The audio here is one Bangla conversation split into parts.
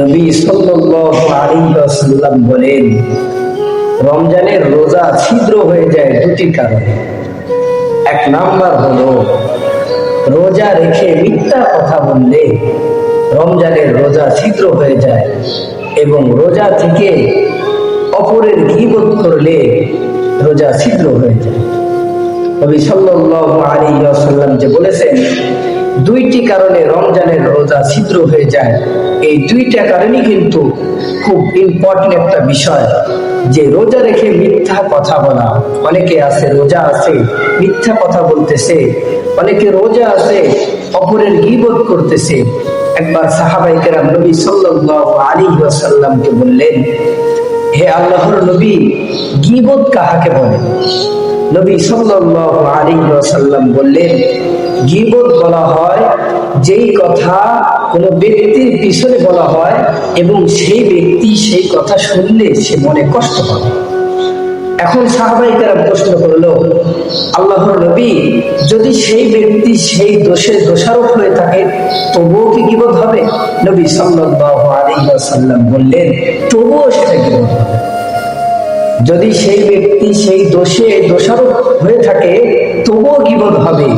নবী সাল্লাল্লাহু আলাইহি ওয়াসাল্লাম বলেন, রমজানের রোজা ছিদ্র হয়ে যায় দুটি কারণে। এক নাম্বার হলো, রোজা রেখে মিথ্যা কথা বললে রমজানের রোজা ছিদ্র হয়ে যায় এবং রোজা থেকে অপরের গিবত করলে রোজা ছিদ্র হয়ে যায়। নবী সাল্লাল্লাহু আলাইহি ওয়াসাল্লাম যে বলেছেন দুইটি কারণে রমজানের রোজা ছিদ্র হয়ে যায়। এই দুইটা কারণই কিন্তু খুব ইম্পর্টেন্ট একটা বিষয় যে রোজা রেখে মিথ্যা কথা বলা। অনেকে আছে, রোজা আছে, মিথ্যা কথা বলতেছে। অনেকে রোজা আছে, অপরের গিবত করতেছে। একবার সাহাবাই কেরাম নবী সাল্লাল্লাহু আলাইহি ওয়াসাল্লামকে বললেন, হে আল্লাহর নবী, গিবত কাহাকে বলে? নবী সাল্লাল্লাহু আলাইহি ওয়াসাল্লাম বললেন গীবত বলা হয়, যেই কথা কোনো ব্যক্তির পিছনে বলা হয় এবং সেই ব্যক্তি সেই কথা শুনলে সে মনে কষ্ট পাবে। এখন সাহাবাহিকেরা প্রশ্ন করল, আল্লাহর নবী, যদি সেই ব্যক্তি সেই দোষে দোষারোপ হয়ে থাকে, তবুও কি গিবত হবে? নবী ওয়াসাল্লাম বললেন, তবুও সেটা গিবত হবে। যদি সেই ব্যক্তি সেই দোষে দোষারোপ হয়ে থাকে, তবুও গিবত হবে।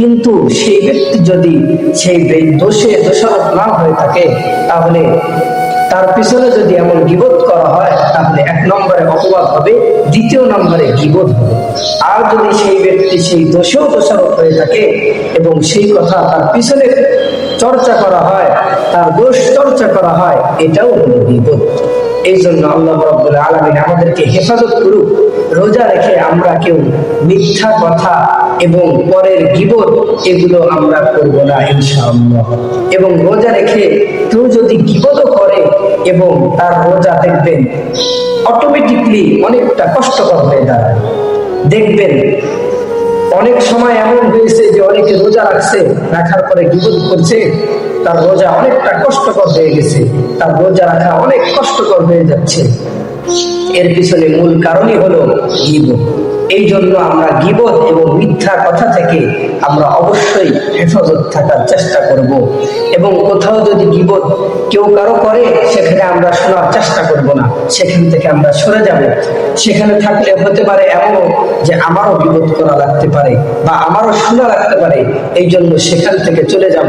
কিন্তু সেই ব্যক্তি যদি সেই দোষে, দোষারোপ না হয়ে থাকে, তাহলে তার পিছনে যদি এমন গিবত করা হয়, তাহলে এক নম্বরে অপবাদ হবে, দ্বিতীয় নম্বরে গিবত হবে। আর যদি সেই ব্যক্তি সেই দোষেও দোষারোপ হয়ে থাকে এবং সেই কথা তার পিছনে চর্চা করা হয়, তার দোষ চর্চা করা হয়, এটাও হলো গিবত এই জন্য আল্লাহ রব্বুল আলমিন আমাদেরকে হেফাজত করুক। রোজা রেখে আমরা কেউ মিথ্যা কথা এবং পরের গিবত এগুলো আমরা করব না, ইনশাআল্লাহ। এবং রোজা রেখে কেউ যদি গিবতও করে এবং তার রোজা দেখবেন অটোমেটিকলি অনেকটা কষ্টকর হয়ে দাঁড়ায় দেখবেন, অনেক সময় এমন হয়েছে যে অনেকে রোজা রাখছে, রাখার পরে গিবত করছে তার রোজা অনেকটা কষ্টকর হয়ে গেছে। তার রোজা রাখা অনেক কষ্টকর হয়ে যাচ্ছে। এর পিছনে মূল কারণই হলো গিবত। এই জন্য আমরা গিবত এবং মিথ্যা কথা থেকে আমরা অবশ্যই হেফাজত থাকার চেষ্টা করব। এবং কোথাও যদি গিবত কেউ কারও করে, সেখানে আমরা শোনার চেষ্টা করব না। সেখান থেকে আমরা সরে যাব। সেখানে থাকলে হতে পারে এমনও যে আমারও বিবোধ করা লাগতে পারে বা আমারও শোনা লাগতে পারে। এই জন্য সেখান থেকে চলে যাব।